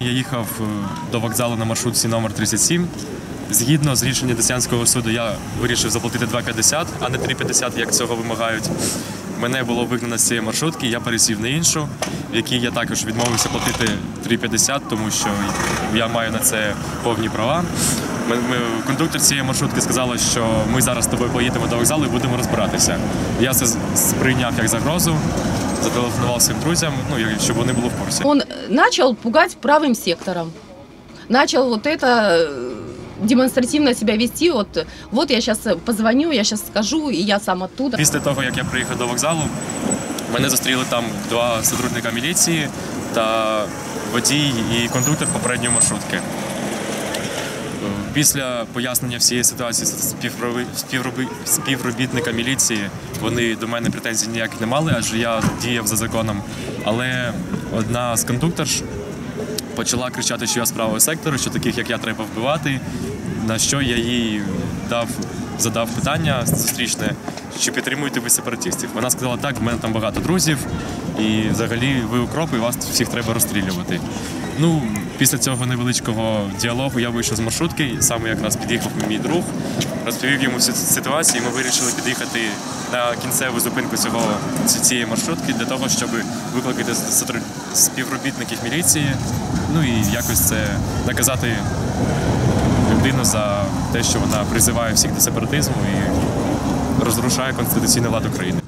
Я їхав е, до вокзалу на маршрутці номер 37. Згідно з рішенням Десянського суду, я вирішив заплатити 2,50, а не 3,50, як цього вимагають. Мене було вигнано з цієї маршрутки, я пересів на іншу, в якій я також відмовився платити 3,50, тому що я маю на це повні права. Ми- ми- Кондуктор цієї маршрутки сказала, що ми зараз з тобою поїдемо до вокзалу і будемо розбиратися. Я це з- сприйняв як загрозу, зателефонував своїм друзям, ну і щоб вони були в курсі. Он начал пугать правым сектором. Начал вот это э, демонстративно себя вести. Вот, вот я сейчас позвоню, я сейчас скажу, и я сам оттуда. Після того, як я приїхав до вокзалу, мене зустріли там два сотрудника міліції та водій і кондуктор попередньої маршрутки. Після пояснення всієї ситуації співробітника міліції вони до мене претензій ніяких не мали, адже я діяв за законом. Але одна з кондукторш почала кричати, що я з правого сектору, що таких як я треба вбивати. На що я їй дав задав питання зустрічне, чи підтримуєте ви сепаратистів. Вона сказала, так, в мене там багато друзів, і взагалі ви укропи, і вас всіх треба розстрілювати. Ну, після цього невеличкого діалогу я вийшов з маршрутки, саме якраз під'їхав мій друг, розповів йому всю цю ситуацію, і ми вирішили під'їхати на кінцеву зупинку цього цієї маршрутки для того, щоб викликати співробітників міліції, ну і якось це наказати людину за те, що вона призиває всіх до сепаратизму і розрушає конституційний лад України.